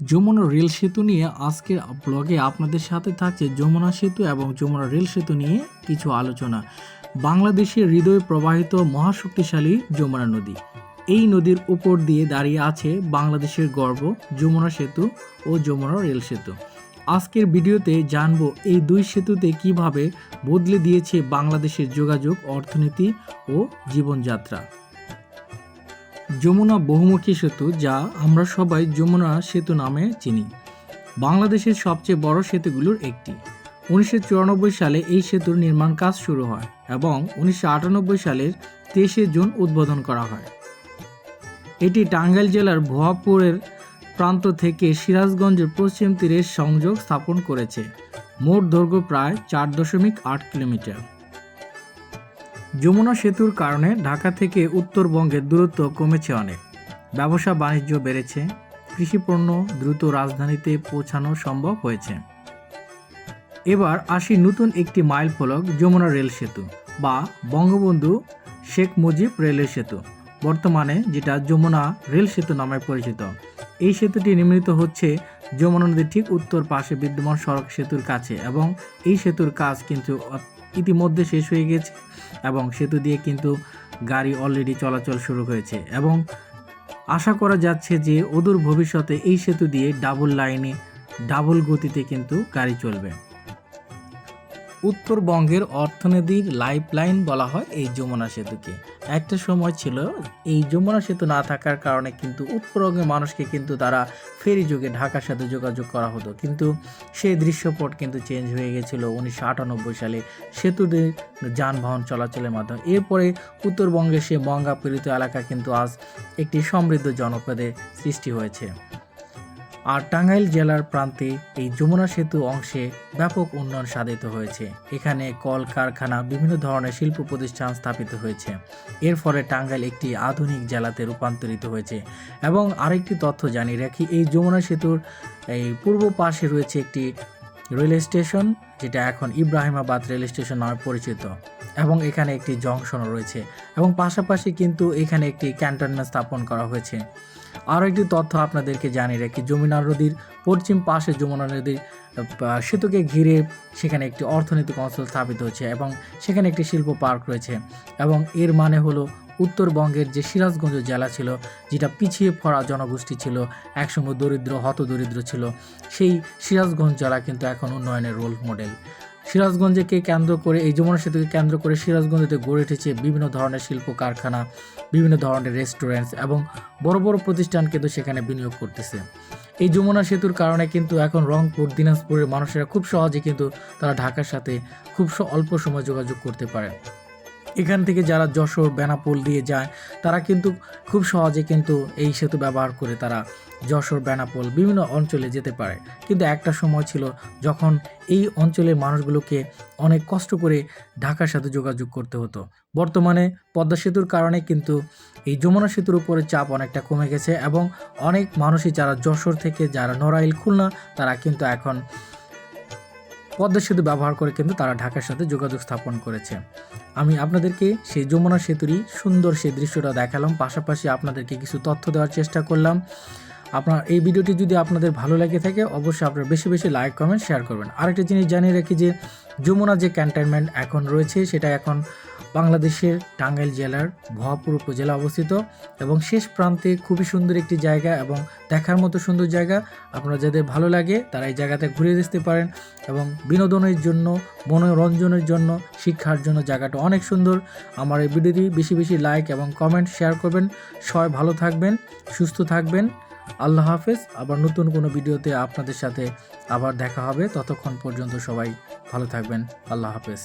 Jamuna rail সেতু নিয়ে আজকের ব্লগে আপনাদের সাথে থাকছে যমুনা সেতু এবং যমুনা রেল সেতু নিয়ে কিছু আলোচনা। বাংলাদেশের হৃদয়ে প্রবাহিত মহাশক্তিশালী যমুনা নদী। এই নদীর উপর দিয়ে দাঁড়িয়ে আছে বাংলাদেশের গর্ব, যমুনা সেতু ও যমুনা রেল সেতু। আজকের ভিডিওতে জানব এই দুই সেতুতে কীভাবে বদলে দিয়েছে বাংলাদেশের যোগাযোগ, অর্থনীতি ও জীবনযাত্রা। যমুনা বহুমুখী সেতু যা আমরা সবাই যমুনা সেতু নামে চিনি। বাংলাদেশের সবচেয়ে বড় সেতুগুলোর একটি। উনিশশো চুরানব্বই সালে এই সেতুর নির্মাণ কাজ শুরু হয় এবং উনিশশো আটানব্বই সালের তেইশে জুন উদ্বোধন করা হয়। এটি টাঙ্গাইল জেলার ভুয়াপুরের প্রান্ত থেকে সিরাজগঞ্জের পশ্চিম তীরের সংযোগ স্থাপন করেছে। মোট দৈর্ঘ্য প্রায় চার দশমিক আট কিলোমিটার। যমুনা সেতুর কারণে ঢাকা থেকে উত্তরবঙ্গের দূরত্ব কমেছে অনেক। ব্যবসা বাণিজ্য বেড়েছে কৃষিপণ্য দ্রুত রাজধানীতে পৌঁছানো সম্ভব হয়েছে। এবার আসি নতুন একটি মাইল ফলক যমুনা রেল সেতু বা বঙ্গবন্ধু শেখ মুজিব রেলওয়ে সেতু। বর্তমানে যেটা যমুনা রেল সেতু নামে পরিচিত। এই সেতুটি নির্মিত হচ্ছে যমুনা নদীর ঠিক উত্তর পাশে বিদ্যমান সড়ক সেতুর কাছে এবং এই সেতুর কাজ কিন্তু ইতিমধ্যে শেষ হয়ে গেছে এবং সেতু দিয়ে কিন্তু গাড়ি অলরেডি চলাচল শুরু হয়েছে এবং আশা করা যাচ্ছে যে অদূর ভবিষ্যতে এই সেতু দিয়ে ডাবল লাইনে ডাবল গতিতে কিন্তু গাড়ি চলবে। উত্তরবঙ্গের অর্থনীতির লাইফ লাইন বলা হয় এই যমুনা সেতুকে। একটা সময় ছিল, এই যমুনা সেতু না থাকার কারণে কিন্তু উত্তরবঙ্গের মানুষকে কিন্তু তারা ফেরি যুগে ঢাকার সাথে যোগাযোগ করা হতো। কিন্তু সেই দৃশ্যপট কিন্তু চেঞ্জ হয়ে গেছিল উনিশশো আটানব্বই সালে। সেতুতে যানবাহন চলাচলের মাধ্যমে। এরপরে উত্তরবঙ্গের সে মঙ্গা পীড়িত এলাকা কিন্তু আজ একটি সমৃদ্ধ জনপদে সৃষ্টি হয়েছে। আর টাঙ্গাইল জেলার প্রান্তে এই যমুনা সেতু অংশে ব্যাপক উন্নয়ন সাধিত হয়েছে। এখানে কল কারখানা বিভিন্ন ধরনের শিল্প প্রতিষ্ঠান স্থাপিত হয়েছে। এর ফলে টাঙ্গাইল একটি আধুনিক জেলাতে রূপান্তরিত হয়েছে এবং আরেকটি তথ্য জানিয়ে রাখি, এই যমুনা সেতুর এই পূর্ব পাশে রয়েছে একটি রেল স্টেশন যেটা এখন ইব্রাহিমাবাদ রেল স্টেশন নামে পরিচিত। এবং এখানে একটি জংশনও রয়েছে এবং পাশাপাশি কিন্তু এখানে একটি ক্যান্টনমেন্ট স্থাপন করা হয়েছে। আরও একটি তথ্য আপনাদেরকে জানিয়ে রাখি, যমুনা নদীর পশ্চিম পাশে যমুনা নদীর সেতুকে ঘিরে সেখানে একটি অর্থনৈতিক অঞ্চল স্থাপিত হয়েছে এবং সেখানে একটি শিল্প পার্ক রয়েছে এবং এর মানে হলো উত্তরবঙ্গের যে সিরাজগঞ্জ জেলা ছিল, যেটা পিছিয়ে পড়া জনগোষ্ঠী ছিল একসঙ্গে দরিদ্র হত দরিদ্র ছিল, সেই সিরাজগঞ্জ জেলা কিন্তু এখন উন্নয়নের রোল মডেল সিরাজগঞ্জকে কেন্দ্র করে, এই যমুনা সেতুকে কেন্দ্র করে সিরাজগঞ্জতে গড়ে উঠেছে বিভিন্ন ধরনের শিল্প কারখানা, বিভিন্ন ধরনের রেস্টুরেন্টস এবং বড় বড় প্রতিষ্ঠান কিন্তু সেখানে বিনিয়োগ করতেছে। এই যমুনা সেতুর কারণে কিন্তু এখন রংপুর, দিনাজপুরের মানুষেরা খুব সহজে কিন্তু তারা ঢাকার সাথে খুব অল্প সময় যোগাযোগ করতে পারে। এখান থেকে যারা যশোর, বেনাপোল দিয়ে যায়, তারা কিন্তু খুব সহজে কিন্তু এই সেতু ব্যবহার করে তারা যশোর, বেনাপোল বিভিন্ন অঞ্চলে যেতে পারে। কিন্তু একটা সময় ছিল যখন এই অঞ্চলের মানুষগুলোকে অনেক কষ্ট করে ঢাকার সাথে যোগাযোগ করতে হতো। বর্তমানে পদ্মা সেতুর কারণে কিন্তু এই যমুনা সেতুর উপরে চাপ অনেকটা কমে গেছে এবং অনেক মানুষই যারা যশোর থেকে, যারা নড়াইল, খুলনা, তারা কিন্তু এখন পদ্মা সেতু ব্যবহার করে কিন্তু তারা ঢাকার সাথে যোগাযোগ স্থাপন করেছে। আমি আপনাদেরকে সেই যমুনা সেতুরই সুন্দর সেই দৃশ্যটা দেখালাম, পাশাপাশি আপনাদেরকে কিছু তথ্য দেওয়ার চেষ্টা করলাম। আপনার এই ভিডিওটি যদি আপনাদের ভালো লাগে থাকে, অবশ্যই আপনারা বেশি বেশি লাইক, কমেন্ট, শেয়ার করবেন। আরেকটা জিনিস জানিয়ে রাখি যে, যমুনা যে ক্যান্টনমেন্ট এখন রয়েছে, সেটা এখন বাংলাদেশের টাঙ্গাইল জেলার ভুয়াপুর উপজেলা অবস্থিত এবং শেষ প্রান্তে খুবই সুন্দর একটি জায়গা এবং দেখার মতো সুন্দর জায়গা। আপনারা যাদের ভালো লাগে, তারা এই জায়গাতে ঘুরে আসতে পারেন এবং বিনোদনের জন্য, মনোরঞ্জনের জন্য, শিক্ষার জন্য জায়গাটা অনেক সুন্দর। আমার এই ভিডিওটি বেশি বেশি লাইক এবং কমেন্ট শেয়ার করবেন। সবাই ভালো থাকবেন, সুস্থ থাকবেন। আল্লাহ হাফেজ। আবার নতুন কোনো ভিডিওতে আপনাদের সাথে আবার দেখা হবে। ততক্ষণ পর্যন্ত সবাই ভালো থাকবেন। আল্লাহ হাফেজ।